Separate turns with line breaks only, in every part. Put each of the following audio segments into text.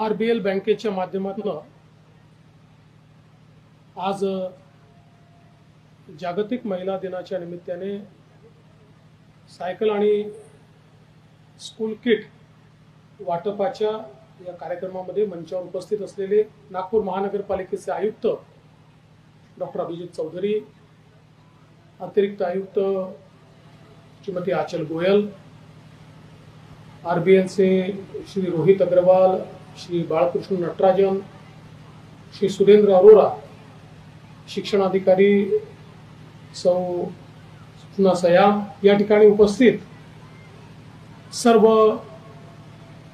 R B L बँकेच्या माध्यमातून आज जागतिक महिला दिनाच्या निमित्ताने सायकल आणि स्कूल किट वाटपाच्या या कार्यक्रमामध्ये मंचावर उपस्थित असलेले नागपूर महानगरपालिकेचे आयुक्त डॉक्टर अभिजित चौधरी अतिरिक्त आयुक्त श्रीमती आचल गोयल आर बी एलचे श्री रोहित अग्रवाल श्री बाळकृष्ण नटराजन श्री सुरेंद्र अरोरा शिक्षणाधिकारी सौ सुना सयाम या ठिकाणी उपस्थित सर्व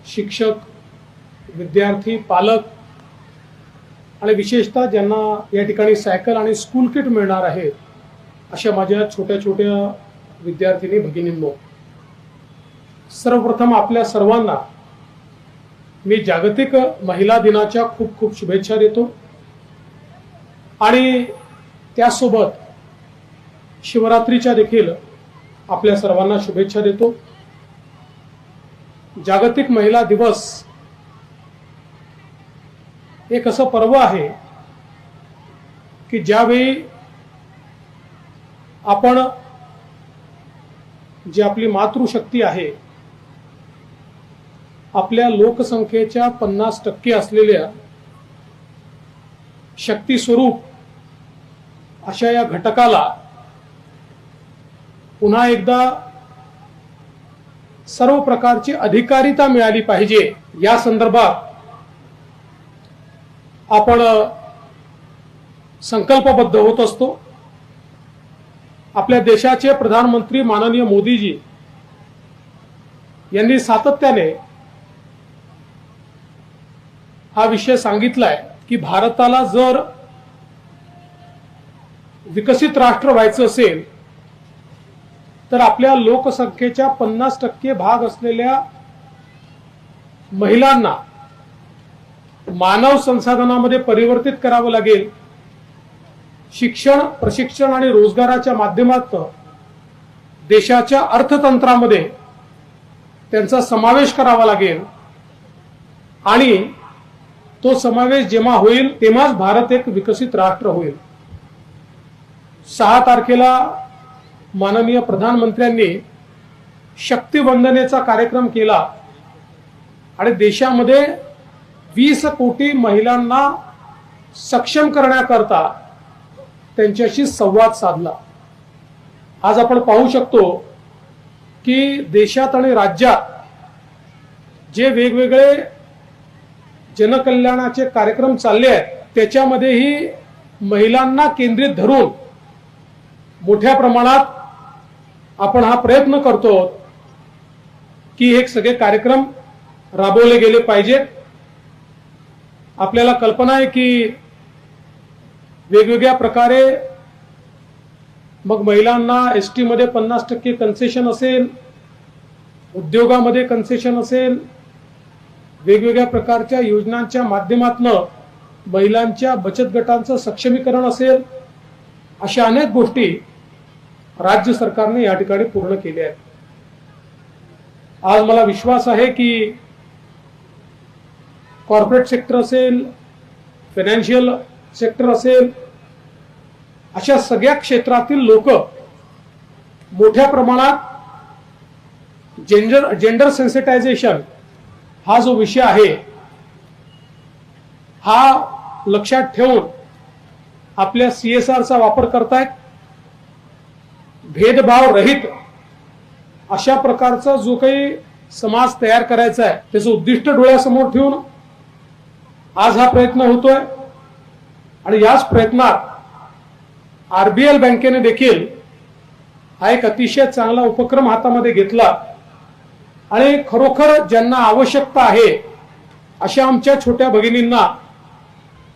शिक्षक विद्यार्थी पालक आणि विशेषतः ज्यांना या ठिकाणी सायकल आणि स्कूल किट मिळणार आहे अशा माझ्या छोट्या छोट्या विद्यार्थिनी भगिनींनो सर्वप्रथम आपल्या सर्वांना मी जागतिक महिला दिनाच्या खूप खूप शुभेच्छा देतो. आणि त्यासोबत शिवरात्रीच्या देखील आपल्या सर्वांना शुभेच्छा देतो. जागतिक महिला दिवस एक असं पर्व आहे की ज्यावेळी आपण जी आपली मातृशक्ती आहे आपल्या लोकसंख्येच्या पन्नास टक्के असलेल्या शक्ती स्वरूप अशा या घटकाला पुन्हा एकदा सर्व प्रकारची अधिकारिता मिळाली पाहिजे. या संदर्भात आपण संकल्पबद्ध होत असतो. आपल्या देशाचे प्रधानमंत्री माननीय मोदीजी यांनी सातत्याने हा विषय सांगितलाय की भारताला जर विकसित राष्ट्र व्हायचं असेल तर आपल्या लोकसंख्येच्या पन्नास टक्के भाग असलेल्या महिलांना मानव संसाधनामध्ये परिवर्तित करावं लागेल. शिक्षण प्रशिक्षण आणि रोजगाराच्या माध्यमातून देशाच्या अर्थतंत्रामध्ये त्यांचा समावेश करावा लागेल. आणि तो समावेश जेव्हा होईल तेव्हाच भारत एक विकसित राष्ट्र होईल. सहा तारखेला माननीय प्रधानमंत्र्यांनी शक्तिवंदनेचा कार्यक्रम केला आणि देशामध्ये वीस कोटी महिलांना सक्षम करण्याकरता त्यांच्याशी संवाद साधला. आज आपण पाहू शकतो की देशात आणि राज्यात जे वेगवेगळे जनकल्याणाचे कार्यक्रम चालले आहेत त्याच्यामध्येही महिलांना केंद्रित धरून मोठ्या प्रमाणात आपण हा प्रयत्न करतो की हे सगळे कार्यक्रम राबवले गेले पाहिजेत आपल्याला कल्पना आहे की वेगवेगळ्या प्रकारे मग महिलांना एस टीमध्ये पन्नास टक्के कन्सेशन असेल उद्योगामध्ये कन्सेशन असेल वेगवेगळ्या प्रकारच्या योजनांच्या माध्यमातून महिलांच्या बचत गटांचं सक्षमीकरण असेल अशा अनेक गोष्टी राज्य सरकारने या ठिकाणी पूर्ण केल्या आहेत. आज मला विश्वास आहे की कॉर्पोरेट सेक्टर असेल फायनान्शियल सेक्टर असेल अशा सगळ्या क्षेत्रातील लोक मोठ्या प्रमाणात जेंडर जेंडर सेन्सिटायझेशन हा जो विषय आहे हा लक्षात ठेवून आपल्या सीएसआरचा वापर करतायत. भेदभाव रहित अशा प्रकारचा जो काही समाज तयार करायचा आहे त्याचं उद्दिष्ट डोळ्यासमोर ठेवून आज हा प्रयत्न होतोय. आणि याच प्रयत्नात आरबीएल बँकेने देखील हा एक अतिशय चांगला उपक्रम हातामध्ये घेतला. आणि खरोखर ज्यांना आवश्यकता आहे अशा आमच्या छोट्या भगिनींना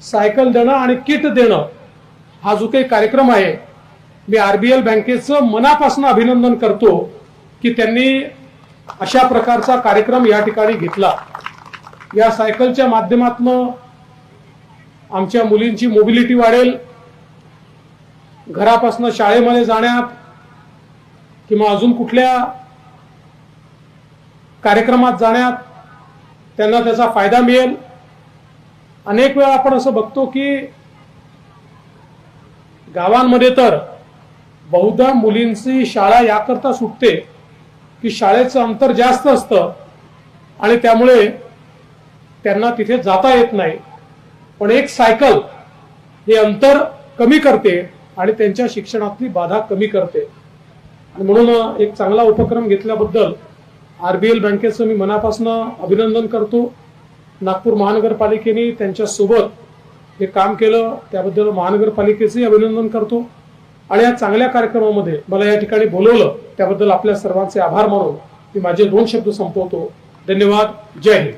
सायकल देणं आणि किट देणं हा जो काही कार्यक्रम आहे मी आरबीएल बँकेचं मनापासून अभिनंदन करतो की त्यांनी अशा प्रकारचा कार्यक्रम या ठिकाणी घेतला. या सायकलच्या माध्यमातून आमच्या मुलींची मोबिलिटी वाढेल. घरापासून शाळेमध्ये जाण्यात किंवा अजून कुठल्या कार्यक्रमात जाण्यात त्यांना त्याचा फायदा मिळेल. अनेक वेळा आपण असं बघतो की गावांमध्ये तर बहुधा मुलींची शाळा याकरता सुटते की शाळेचं अंतर जास्त असतं आणि त्यामुळे त्यांना तिथे जाता येत नाही. पण एक सायकल हे अंतर कमी करते आणि त्यांच्या शिक्षणातली बाधा कमी करते. आणि म्हणून एक चांगला उपक्रम घेतल्याबद्दल आरबीएल बँकेचं मी मनापासून अभिनंदन करतो. नागपूर महानगरपालिकेने त्यांच्यासोबत हे काम केलं त्याबद्दल महानगरपालिकेचंही अभिनंदन करतो. आणि या चांगल्या कार्यक्रमामध्ये मला या ठिकाणी बोलवलं त्याबद्दल आपल्या सर्वांचे आभार मानून मी माझे दोन शब्द संपवतो. धन्यवाद. जय हिंद.